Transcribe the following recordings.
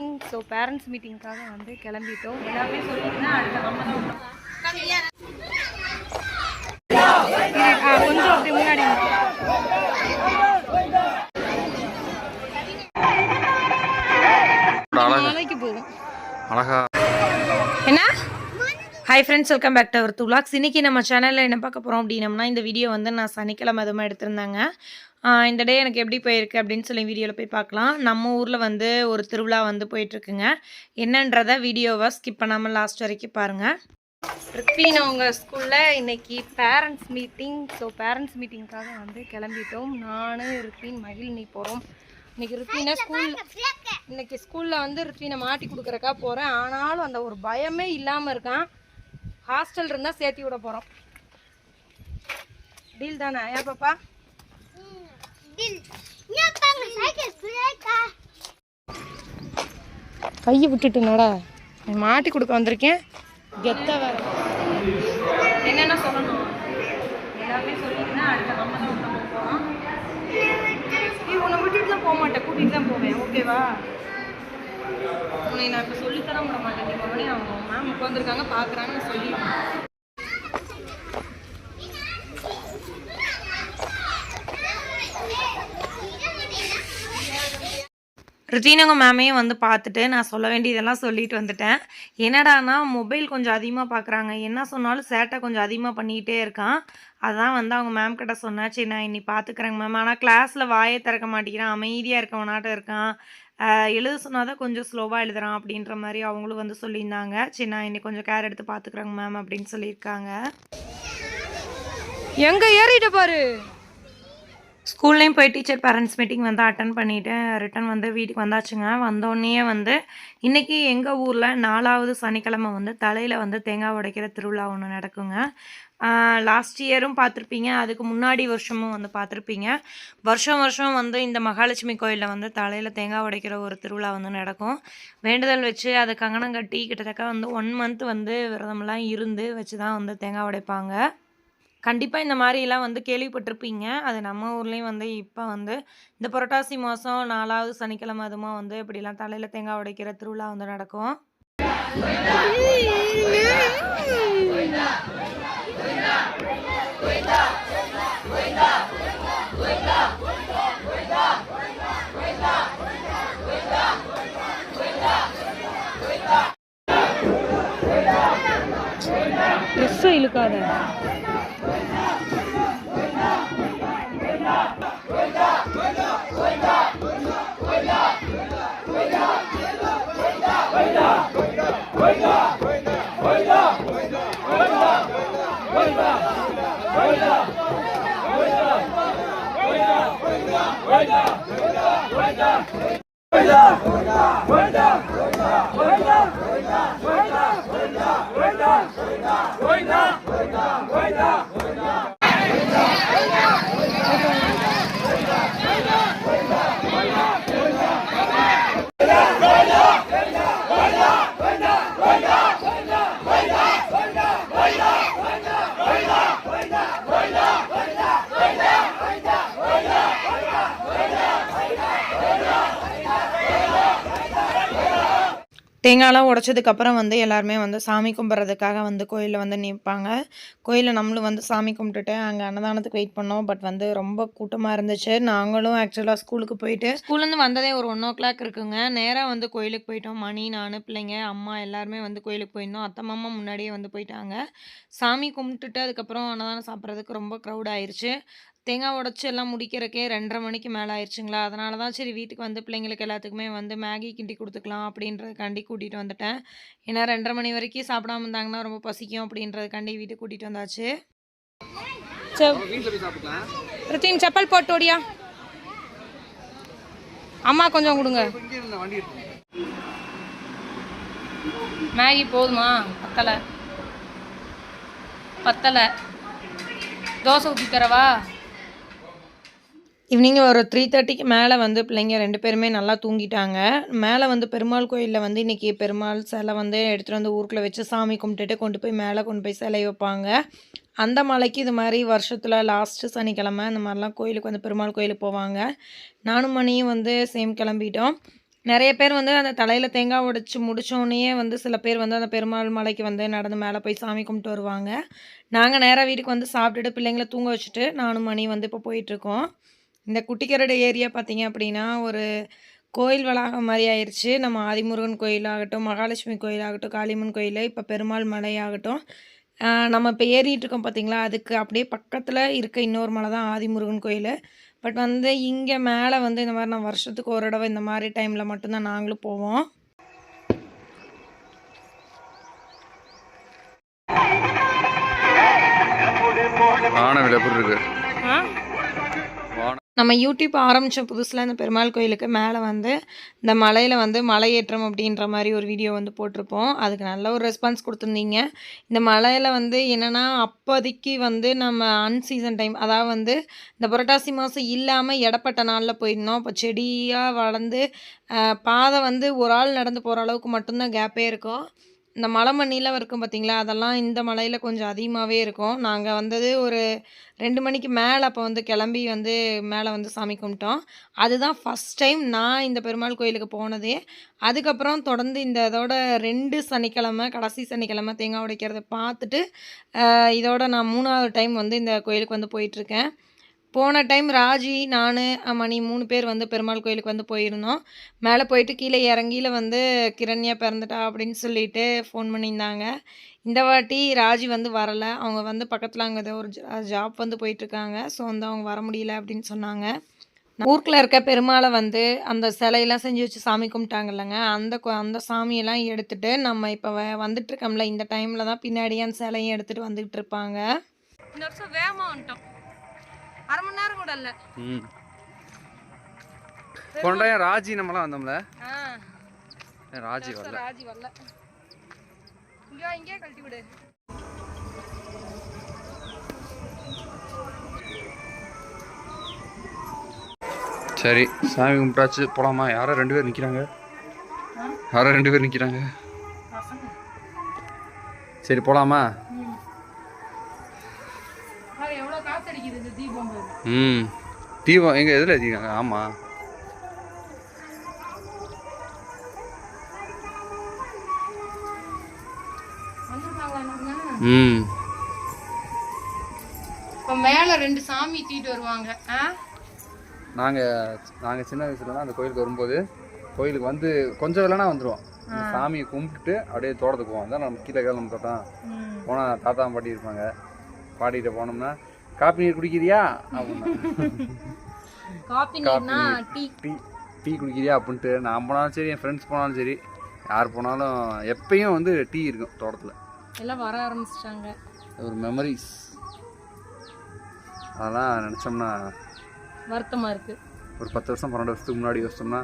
Meeting so parents மீட்டிங்க்காக வந்து கிளம்பிட்டோம். எல்லாமே சொல்லிட்டுனா அடுத்த நம்ம தான் விட்டோம். இரு, ஆ, கொஞ்சம் அப்படி முன்னாடி நாளைக்கு அழகா. என்ன? Hi friends welcome back to our two locks இன்றைக்கி நம்ம சேனலில் என்ன பார்க்க போகிறோம் அப்படின்னம்னா இந்த வீடியோ வந்து நான் சனிக்கிழமை அதுமாக எடுத்திருந்தாங்க. இந்த டே எனக்கு எப்படி போயிருக்கு அப்படின்னு சொல்லி வீடியோவில் போய் பார்க்கலாம். நம்ம ஊரில் வந்து ஒரு திருவிழா வந்து போயிட்டுருக்குங்க. என்னன்றத வீடியோவை ஸ்கிப் பண்ணாமல் லாஸ்ட் வரைக்கும் பாருங்கள் ரித்வின் அவங்க ஸ்கூலில் இன்றைக்கி பேரண்ட்ஸ் மீட்டிங் ஸோ பேரண்ட்ஸ் மீட்டிங்க்காக வந்து கிளம்பிட்டோம். நான் ரித்வின் மகிழினி போகிறோம் இன்னைக்கு ரித்வினை ஸ்கூல் இன்னைக்கு ஸ்கூலில் வந்து ரித்வினை மாட்டி கொடுக்குறக்கா போகிறேன் ஆனாலும் அந்த ஒரு பயமே இல்லாமல் இருக்கான். ஹாஸ்டல் இருந்தால் சேர்த்தி விட போகிறோம் டீல் தானே? ஏன் பாப்பா? கையை விட்டுட்டு நட நான் மாட்டி கொடுக்க வந்திருக்கேன். கெத்த வேற. என்னென்ன சொல்லணும்? எல்லாமே சொல்லிட்டுனா அடுத்த நம்ம தான் நம்ம போகிறோம் நீ உன்னை விட்டுட்டு தான் போக மாட்டேன். கூட்டிகிட்டு தான் போவேன் ஓகேவா உன்னை நான் இப்போ சொல்லித்தர விட மாட்டேன். நீ மறுபடி அவங்க மேம் உட்காந்துருக்காங்க பார்க்குறாங்கன்னு சொல்லி ருத்தீனங்க மேமையும் வந்து பார்த்துட்டு நான் சொல்ல வேண்டியதெல்லாம் சொல்லிட்டு வந்துட்டேன். என்னடானா மொபைல் கொஞ்சம் அதிகமாக பார்க்குறாங்க என்ன சொன்னாலும் சேட்டை கொஞ்சம் அதிகமாக பண்ணிக்கிட்டே இருக்கான். அதான் வந்து அவங்க மேம் கிட்ட சொன்னேன் சரி நான் இன்னி பார்த்துக்குறேங்க மேம் ஆனால் கிளாஸில் வாயை திறக்க மாட்டேங்கிறான். அமைதியாக இருக்கவனாட்டம் இருக்கான். எழுத சொன்னால் தான் கொஞ்சம் ஸ்லோவாக எழுதுறான் அப்படின்ற மாதிரி அவங்களும் வந்து சொல்லியிருந்தாங்க. சரி நான் இன்னைக்கு கொஞ்சம் கேர் எடுத்து பார்த்துக்குறேங்க மேம் அப்படின்னு சொல்லியிருக்காங்க. எங்கே ஏறிட்ட பாரு. ஸ்கூல்லேயும் போய் டீச்சர் பேரண்ட்ஸ் மீட்டிங் வந்து அட்டன் பண்ணிவிட்டு ரிட்டன் வந்து வீட்டுக்கு வந்தாச்சுங்க. வந்தோடனே வந்து இன்றைக்கி எங்கள் ஊரில் நாலாவது சனிக்கிழமை வந்து தலையில் வந்து தேங்காய் உடைக்கிற திருவிழா ஒன்று நடக்குங்க. லாஸ்ட் இயரும் பார்த்துருப்பீங்க. அதுக்கு முன்னாடி வருஷமும் வந்து பார்த்துருப்பீங்க. வருஷம் வருஷம் வந்து இந்த மகாலட்சுமி கோயிலில் வந்து தலையில் தேங்காய் உடைக்கிற ஒரு திருவிழா வந்து நடக்கும். வேண்டுதல் வச்சு அதை கங்கணம் கட்டி கிட்டத்தட்ட வந்து ஒன் மந்த் வந்து விரதமெல்லாம் இருந்து வச்சு தான் வந்து தேங்காய் உடைப்பாங்க. கண்டிப்பாக இந்த மாதிரிலாம் வந்து கேள்விப்பட்டிருப்பீங்க. அது நம்ம ஊர்லேயும் வந்து இப்போ வந்து இந்த புரட்டாசி மாதம் நாலாவது சனிக்கிழமை அதுமா வந்து இப்படிலாம் தலையில் தேங்காய் உடைக்கிற திருவிழா வந்து நடக்கும். ட்ரெஸ்ஸை இழுக்காத. Guarda! Guarda! Guarda! Guarda! Guarda! தேங்காயெலாம் உடைச்சதுக்கப்புறம் வந்து எல்லாருமே வந்து சாமி கும்பிட்றதுக்காக வந்து கோயிலில் வந்து நிற்பாங்க கோயிலில் நம்மளும் வந்து சாமி கும்பிட்டுட்டு அங்கே அன்னதானத்துக்கு வெயிட் பண்ணோம். பட் வந்து ரொம்ப கூட்டமாக இருந்துச்சு. நாங்களும் ஆக்சுவலாக ஸ்கூலுக்கு போயிட்டு ஸ்கூல்லேருந்து வந்ததே ஒரு ஒன் ஓ கிளாக் இருக்குங்க. நேராக வந்து கோயிலுக்கு போயிட்டோம். மணி நான் பிள்ளைங்க அம்மா எல்லாருமே வந்து கோயிலுக்கு போயிருந்தோம். அத்தை மாமா முன்னாடியே வந்து போயிட்டாங்க. சாமி கும்பிட்டுட்டு அதுக்கப்புறம் அன்னதானம் சாப்பிட்றதுக்கு ரொம்ப க்ரௌட் ஆயிடுச்சு தேங்காய் உடச்சி எல்லாம் முடிக்கிறக்கே ரெண்டரை மணிக்கு மேலே ஆயிடுச்சுங்களா அதனால தான் சரி வீட்டுக்கு வந்து பிள்ளைங்களுக்கு எல்லாத்துக்குமே வந்து மேகி கிண்டி கொடுத்துக்கலாம் அப்படின்றதுக்காண்டி கூட்டிகிட்டு வந்துட்டேன். ஏன்னா ரெண்டரை மணி வரைக்கும் சாப்பிடாம இருந்தாங்கன்னா ரொம்ப பசிக்கும் அப்படின்றதுக்காண்டி வீட்டுக்கு கூட்டிகிட்டு வந்தாச்சு. ரித்தின் செப்பல் போட்டு ஓடியா? அம்மா கொஞ்சம் கொடுங்க. மேகி போதுமா? பத்தலை. பத்தலை. தோசை ஊற்றி தரவா? ஈவினிங் ஒரு த்ரீ தேர்ட்டிக்கு மேலே வந்து பிள்ளைங்க ரெண்டு பேருமே நல்லா தூங்கிட்டாங்க. மேலே வந்து பெருமாள் கோயிலில் வந்து இன்றைக்கி பெருமாள் சிலை வந்து எடுத்துகிட்டு வந்து ஊருக்குள்ளே வச்சு சாமி கும்பிட்டுட்டு கொண்டு போய் மேலே கொண்டு போய் சிலை வைப்பாங்க. அந்த மலைக்கு இது மாதிரி வருஷத்தில் லாஸ்ட்டு சனிக்கிழமை இந்த மாதிரிலாம் கோயிலுக்கு வந்து பெருமாள் கோயிலுக்கு போவாங்க. நானும் மணியும் வந்து சேம் கிளம்பிட்டோம். நிறைய பேர் வந்து அந்த தலையில் தேங்காய் உடைச்சி முடிச்சோடனேயே வந்து சில பேர் வந்து அந்த பெருமாள் மலைக்கு வந்து நடந்து மேலே போய் சாமி கும்பிட்டு வருவாங்க. நாங்கள் நேராக வீட்டுக்கு வந்து சாப்பிட்டுட்டு பிள்ளைங்கள தூங்க வச்சுட்டு நானும் மணி வந்து இப்போ போயிட்டுருக்கோம் இந்த குட்டிக்கரடு ஏரியா பார்த்தீங்க அப்படின்னா ஒரு கோயில் வளாகம் மாதிரி ஆயிடுச்சு நம்ம ஆதிமுருகன் கோயிலாகட்டும் மகாலட்சுமி கோயிலாகட்டும் காளியம்மன் கோயில் இப்போ பெருமாள் மலையாகட்டும். நம்ம இப்போ ஏறிட்டு இருக்கோம் பார்த்தீங்களா? அதுக்கு அப்படியே பக்கத்தில் இருக்க இன்னொரு மலை தான் ஆதிமுருகன் கோயில். பட் வந்து இங்கே மேலே வந்து இந்த மாதிரி நான் வருஷத்துக்கு ஒரு தடவை இந்த மாதிரி டைமில் மட்டும்தான் நாங்களும் போவோம். வானவில் எப்படி இருக்கு? வானம் நம்ம யூடியூப் ஆரம்பித்த புதுசில் இந்த பெருமாள் கோயிலுக்கு மேலே வந்து இந்த மலையில் வந்து மலையேற்றம் அப்படின்ற மாதிரி ஒரு வீடியோ வந்து போட்டிருப்போம். அதுக்கு நல்ல ஒரு ரெஸ்பான்ஸ் கொடுத்துருந்தீங்க. இந்த மலையில் வந்து என்னென்னா அப்போதைக்கு வந்து நம்ம அன்சீசன் டைம் அதாவது வந்து இந்த புரட்டாசி மாதம் இல்லாமல் இடப்பட்ட நாளில் போயிருந்தோம். இப்போ செடியாக வளர்ந்து பாதை வந்து ஒரு ஆள் நடந்து போகிற அளவுக்கு மட்டும்தான் கேப்பே இருக்கும். இந்த மலை மண்ணிலாம் இருக்கும் பார்த்தீங்களா அதெல்லாம் இந்த மலையில் கொஞ்சம் அதிகமாகவே இருக்கும். நாங்கள் வந்தது ஒரு ரெண்டு மணிக்கு மேலே அப்போ வந்து கிளம்பி வந்து மேலே வந்து சாமி கும்பிட்டோம். அதுதான் ஃபஸ்ட் டைம் நான் இந்த பெருமாள் கோயிலுக்கு போனதே. அதுக்கப்புறம் தொடர்ந்து இந்த இதோட ரெண்டு சனிக்கிழமை கடைசி சனிக்கிழமை தேங்காய் உடைக்கிறத பார்த்துட்டு இதோட நான் மூணாவது டைம் வந்து இந்த கோயிலுக்கு வந்து போயிட்டுருக்கேன் போன டைம் ராஜி நான் மணி மூணு பேர் வந்து பெருமாள் கோயிலுக்கு வந்து போயிருந்தோம். மேலே போயிட்டு கீழே இறங்கியில் வந்து கிரண்யா பிறந்துட்டா அப்படின்னு சொல்லிட்டு ஃபோன் பண்ணியிருந்தாங்க. இந்த வாட்டி ராஜி வந்து வரலை. அவங்க வந்து பக்கத்தில் அங்கே ஏதோ ஒரு ஜாப் வந்து போயிட்டுருக்காங்க. ஸோ வந்து அவங்க வர முடியல அப்படின்னு சொன்னாங்க. ஊருக்குள்ள இருக்க பெருமாளை வந்து அந்த சிலையெல்லாம் செஞ்சு வச்சு சாமி கும்பிட்டாங்கல்லங்க. அந்த அந்த சாமியெல்லாம் எடுத்துட்டு நம்ம இப்போ வந்துட்டு இருக்கோம்ல இந்த டைமில் தான் பின்னாடியே அந்த சிலையும் எடுத்துகிட்டு வந்துக்கிட்டு இருப்பாங்க. இந்த வருஷம் வேகமாக வந்துட்டோம். அரை மணி நேரம் கூட இல்லை. ம். போன time ராஜி நம்மளாம் வந்தோம்ல? ராஜி வரல? ராஜி வரல. இங்கே இங்கே கழட்டி விடு. சரி சாமி கும்பிட்டாச்சு. போலாமா? யாரோ ரெண்டு பேர் நிற்கிறாங்க யாரோ ரெண்டு பேர் நிற்கிறாங்க சரி போலாமா? ம். தீபம் எங்கே எதில் ஏற்றிருக்காங்க ஆமாம் ம். இப்போ மேலே ரெண்டு சாமி தூக்கிட்டு வருவாங்க. ஆ? நாங்கள் நாங்கள் சின்ன வயசுலலாம் அந்த கோயிலுக்கு வரும்போது கோயிலுக்கு வந்து கொஞ்சம் இல்லைனா வந்துடுவோம் சாமியை கும்பிட்டுட்டு அப்படியே தோட்டத்துக்கு போவோம். அதான் நம்ம கீழே கிளம்ப தோட்டம் போனால் தாத்தா பாட்டி இருப்பாங்க. பாட்டிகிட்ட போனோம்னா காப்பி நீர் குடிக்கிறியா? Coffee tea. டீ டீ குடிக்கிறியா அப்படின்ட்டு நான் போனாலும் சரி என் ஃப்ரெண்ட்ஸ் போனாலும் சரி யார் போனாலும் எப்பயும் வந்து டீ இருக்கும் தோட்டத்தில். எல்லாம் வர ஆரம்பிச்சிட்டாங்க. ஒரு மெமரிஸ் அதெல்லாம் நினச்சோம்னா வருத்தமா இருக்கு. ஒரு பத்து வருஷம் பன்னெண்டு வருஷத்துக்கு முன்னாடி யோசிச்சோம்னா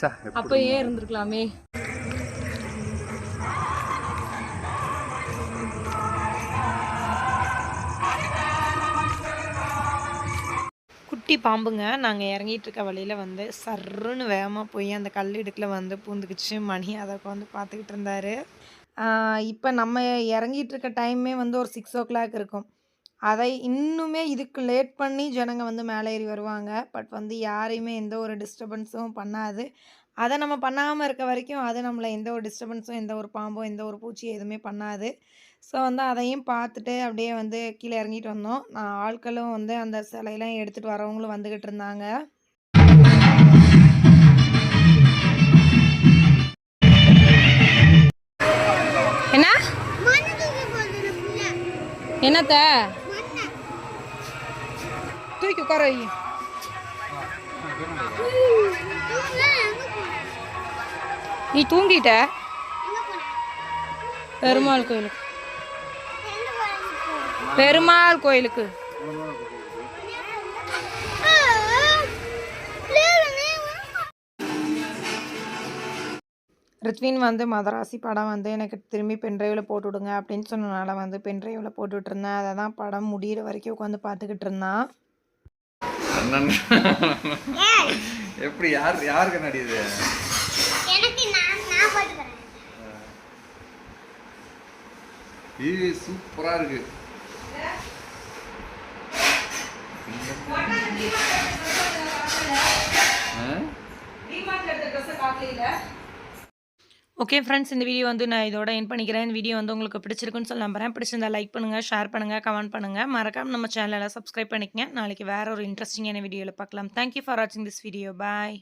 சா அப்போ ஏன் இருந்திருக்கலாமே. குட்டி பாம்புங்க. நாங்கள் இறங்கிட்டு இருக்க வழியில் வந்து சர்ருன்னு வேகமாக போய் அந்த கல் இடுக்கில் வந்து பூந்துக்குச்சு. மணி அதை உட்காந்து பார்த்துக்கிட்டு இருந்தார். இப்போ நம்ம இறங்கிட்டு இருக்க டைமே வந்து ஒரு சிக்ஸ் ஓ கிளாக் இருக்கும். அதை இன்னுமே இதுக்கு லேட் பண்ணி ஜனங்க வந்து மேலே ஏறி வருவாங்க. பட் வந்து யாரையுமே எந்த ஒரு டிஸ்டர்பன்ஸும் பண்ணாது. அதை நம்ம பண்ணாமல் இருக்க வரைக்கும் அது நம்மளை எந்த ஒரு டிஸ்டர்பன்ஸும் எந்த ஒரு பாம்போ எந்த ஒரு பூச்சி எதுவுமே பண்ணாது. ஸோ வந்து அதையும் பார்த்துட்டு அப்படியே வந்து கீழே இறங்கிட்டு வந்தோம். நான் ஆட்களும் வந்து அந்த சிலையெல்லாம் எடுத்துகிட்டு வரவங்களும் வந்துக்கிட்டு இருந்தாங்க. என்ன? என்னத்த? தூக்கி உட்கார நீ தூங்கிட்ட? பெருமாள் கோயிலுக்கு. பெருமாள் கோயிலுக்கு. ரித்வின் வந்து மதராசி படம் வந்து எனக்கு திரும்பி பென்ட்ரைவில் போட்டு விடுங்க அப்படின்னு சொன்னனால வந்து பென்ட்ரைவில் போட்டுட்டு இருந்தேன் அதை தான் படம் முடியிற வரைக்கும் உட்காந்து பார்த்துக்கிட்டு இருந்தான். எப்படி யார் யாருக்கு நடியுது எனக்கு நான் நான் போட்டுக்கிறேன் இது சூப்பரா இருக்கு ஆ? எடுத்த ட்ரெஸ்ஸை காட்டல ஓகே ஃப்ரெண்ட்ஸ் இந்த வீடியோ வந்து நான் இதோட என் பண்ணிக்கிறேன். இந்த வீடியோ வந்து உங்களுக்கு பிடிச்சிருக்குன்னு சொல்லி நம்புறேன். பிடிச்சிருந்தா லைக் பண்ணுங்கள் ஷேர் பண்ணுங்கள் கமெண்ட் பண்ணுங்கள் மறக்காம நம்ம சேனலில் சப்ஸ்கிரைப் பண்ணிக்கங்க. நாளைக்கு வேற ஒரு இன்ட்ரெஸ்டிங்கான வீடியோவில் பார்க்கலாம். தேங்க்யூ ஃபார் வாட்சிங் திஸ் வீடியோ பாய்